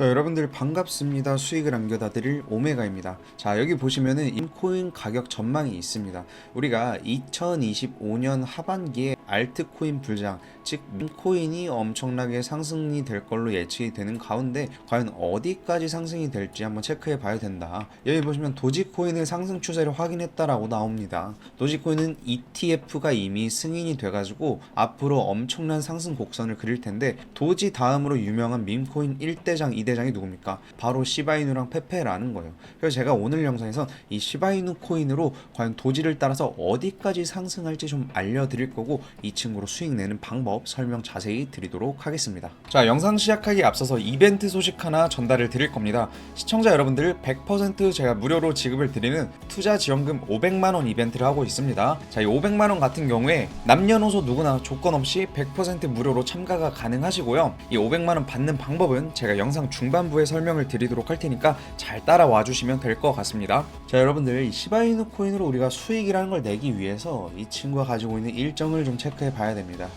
자 여러분들 반갑습니다. 수익을 안겨다 드릴 오메가입니다. 자 여기 보시면은 인코인 가격 전망이 있습니다. 우리가 2025년 하반기에 알트코인 불장 즉 인코인이 엄청나게 상승이 될 걸로 예측이 되는 가운데 과연 어디까지 상승이 될지 한번 체크해 봐야 된다 여기 보시면 도지코인의 상승 추세를 확인했다라고 나옵니다 도지코인은 ETF가 이미 승인이 돼가지고 앞으로 엄청난 상승 곡선을 그릴 텐데 도지 다음으로 유명한 밈코인 1대장 2대장이 누굽니까? 바로 시바이누랑 페페라는 거예요. 그래서 제가 오늘 영상에선 이 시바이누 코인으로 과연 도지를 따라서 어디까지 상승할지 좀 알려드릴 거고 이 친구로 수익 내는 방법 설명 자세히 드리도록 하겠습니다. 자 영상 시작하기 앞서서 이벤트 소식 하나 전달을 드릴 겁니다. 시청자 여러분들 100% 제가 무료로 지급을 드리는 투자 지원금 500만 원 이벤트를 하고 있습니다. 자 이 500만 원 같은 경우에 남녀노소 누구나 조건 없이 100% 무료로 참가가 가능하시고요. 이 500만 원 받는 방법은 제가 영상 중반부에 설명을 드리도록 할 테니까 잘 따라와 주시면 될 것 같습니다. 자 여러분들 이 시바이누 코인으로 우리가 수익이라는 걸 내기 위해서 이 친구가 가지고 있는 일정을 좀 체크해 봐야 됩니다.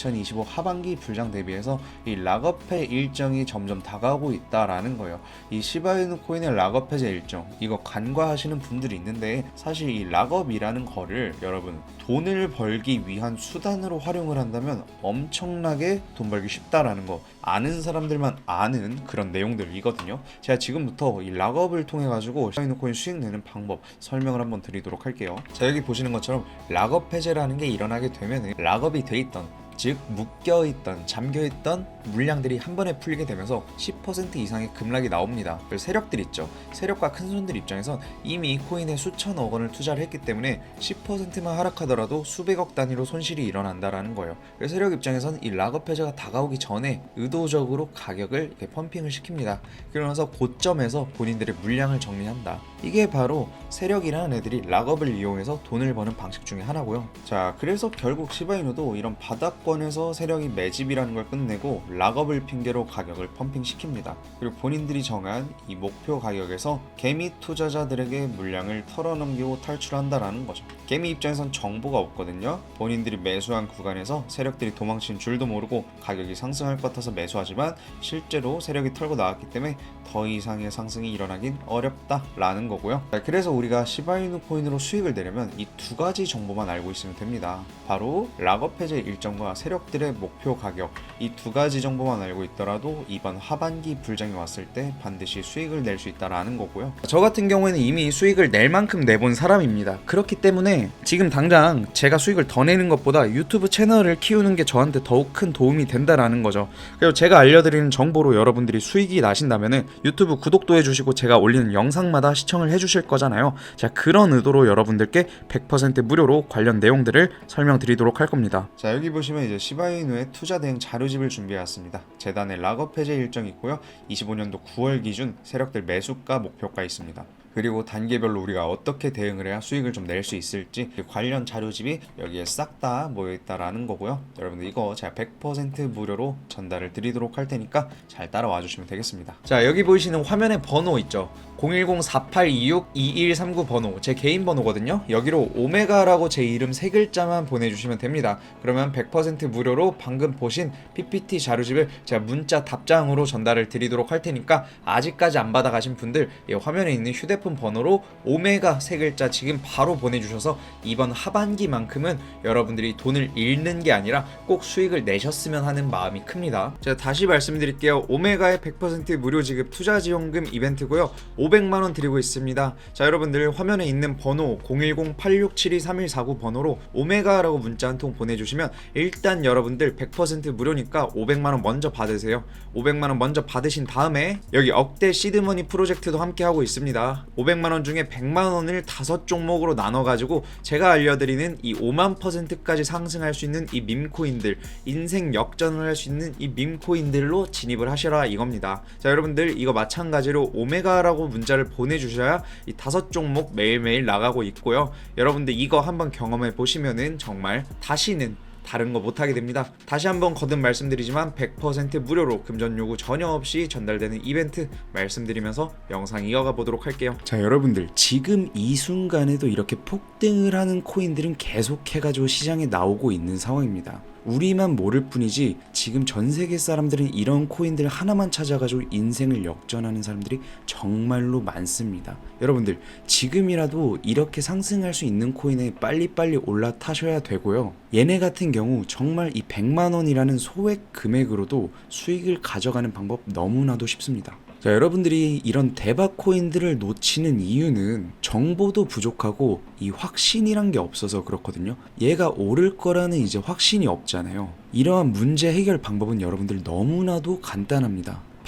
2025 하반기 불장 대비해서 이 락업의 일정이 점점 다가오고 있다라는 거예요. 이 시바이누 코인의 락업 해제 일정 이거 간과하시는 분들이 있는데 사실 이 락업이라는 거를 여러분 돈을 벌기 위한 수단으로 활용을 한다면 엄청나게 돈 벌기 쉽다라는 거 아는 사람들만 아는 그런 내용들이거든요. 제가 지금부터 이 락업을 통해 가지고 시바이누 코인 수익 내는 방법 설명을 한번 드리도록 할게요. 자 여기 보시는 것처럼 락업 해제라는 게 일어나게 되면은 락업이 돼 있던 즉 묶여있던 잠겨있던 물량들이 한 번에 풀리게 되면서 10% 이상의 급락이 나옵니다. 그 세력들 있죠. 세력과 큰 손들 입장에선 이미 코인에 수천억 원을 투자를 했기 때문에 10%만 하락하더라도 수백억 단위로 손실이 일어난다라는 거예요. 그래서 세력 입장에선 이 락업 해제가 다가오기 전에 의도적으로 가격을 펌핑을 시킵니다. 그러면서 고점에서 본인들의 물량을 정리한다. 이게 바로 세력이라는 애들이 락업을 이용해서 돈을 버는 방식 중에 하나고요. 자, 그래서 결국 시바이누도 이런 바닥 권에서 세력이 매집이라는 걸 끝내고 락업을 핑계로 가격을 펌핑 시킵니다. 그리고 본인들이 정한 이 목표 가격에서 개미 투자자들에게 물량을 털어넘기고 탈출한다라는 거죠. 개미 입장에선 정보가 없거든요. 본인들이 매수한 구간에서 세력들이 도망친 줄도 모르고 가격이 상승할 것 같아서 매수하지만 실제로 세력이 털고 나왔기 때문에 더 이상의 상승이 일어나긴 어렵다라는 거고요. 자, 그래서 우리가 시바이누 코인으로 수익을 내려면 이 두 가지 정보만 알고 있으면 됩니다. 바로 락업 해제 일정과 세력들의 목표 가격 이 두 가지 정보만 알고 있더라도 이번 하반기 불장이 왔을 때 반드시 수익을 낼 수 있다라는 거고요. 저 같은 경우에는 이미 수익을 낼 만큼 내본 사람입니다. 그렇기 때문에 지금 당장 제가 수익을 더 내는 것보다 유튜브 채널을 키우는 게 저한테 더욱 큰 도움이 된다라는 거죠. 그리고 제가 알려드리는 정보로 여러분들이 수익이 나신다면은 유튜브 구독도 해주시고 제가 올리는 영상마다 시청을 해주실 거잖아요. 자 그런 의도로 여러분들께 100% 무료로 관련 내용들을 설명드리도록 할 겁니다. 자 여기 보시면 이제 시바이누의 투자 대응 자료집을 준비해왔습니다. 재단의 락업 해제 일정이 있고요. 25년도 9월 기준 세력들 매수가 목표가 있습니다. 그리고 단계별로 우리가 어떻게 대응을 해야 수익을 좀 낼 수 있을지 관련 자료집이 여기에 싹 다 모여 있다라는 거고요. 여러분들 이거 제가 100% 무료로 전달을 드리도록 할 테니까 잘 따라와 주시면 되겠습니다. 자 여기 보이시는 화면에 번호 있죠. 010-4826-2139 번호 제 개인 번호거든요. 여기로 오메가라고 제 이름 세 글자만 보내주시면 됩니다. 그러면 100% 무료로 방금 보신 PPT 자료집을 제가 문자 답장으로 전달을 드리도록 할 테니까 아직까지 안 받아가신 분들 이 화면에 있는 휴대폰 번호로 오메가 세 글자 지금 바로 보내주셔서 이번 하반기만큼은 여러분들이 돈을 잃는 게 아니라 꼭 수익을 내셨으면 하는 마음이 큽니다. 제가 다시 말씀드릴게요. 오메가의 100% 무료 지급 투자 지원금 이벤트고요. 500만 원 드리고 있습니다. 자, 여러분들 화면에 있는 번호 010-8672-3149 번호로 오메가라고 문자 한 통 보내주시면 일단 여러분들 100% 무료니까 500만 원 먼저 받으세요. 500만 원 먼저 받으신 다음에 여기 억대 시드머니 프로젝트도 함께 하고 있습니다. 500만 원 중에 100만 원을 다섯 종목으로 나눠 가지고 제가 알려드리는 이 5만 퍼센트까지 상승할 수 있는 이 밈코인들 인생 역전을 할 수 있는 이 밈코인들로 진입을 하셔라 이겁니다. 자, 여러분들 이거 마찬가지로 오메가라고 문자를 보내주셔야 이 다섯 종목 매일매일 나가고 있고요. 여러분들 이거 한번 경험해 보시면은 정말 다시는 다른 거 못하게 됩니다. 다시 한번 거듭 말씀드리지만 100% 무료로 금전 요구 전혀 없이 전달되는 이벤트 말씀드리면서 영상 이어가 보도록 할게요. 자 여러분들 지금 이 순간에도 이렇게 폭등을 하는 코인들은 계속 해가지고 시장에 나오고 있는 상황입니다. 우리만 모를 뿐이지 지금 전 세계 사람들은 이런 코인들 하나만 찾아가지고 인생을 역전하는 사람들이 정말로 많습니다. 여러분들 지금이라도 이렇게 상승할 수 있는 코인에 빨리빨리 올라타셔야 되고요. 얘네 같은 경우 정말 이 100만 원이라는 소액 금액으로도 수익을 가져가는 방법 너무나도 쉽습니다. 자, 여러분들이 이런 대박 코인들을 놓치는 이유는 정보도 부족하고 이 확신이란 게 없어서 그렇거든요. 얘가 오를 거라는 이제 확신이 없잖아요. 이러한 문제 해결 방법은 여러분들 너무나도 간단합니다.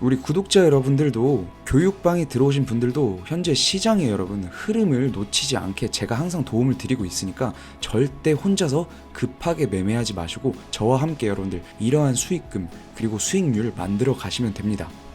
우리 구독자 여러분들도 교육방에 들어오신 분들도 현재 시장의 여러분 흐름을 놓치지 않게 제가 항상 도움을 드리고 있으니까 절대 혼자서 급하게 매매하지 마시고 저와 함께 여러분들 이러한 수익금 그리고 수익률을 만들어 가시면 됩니다.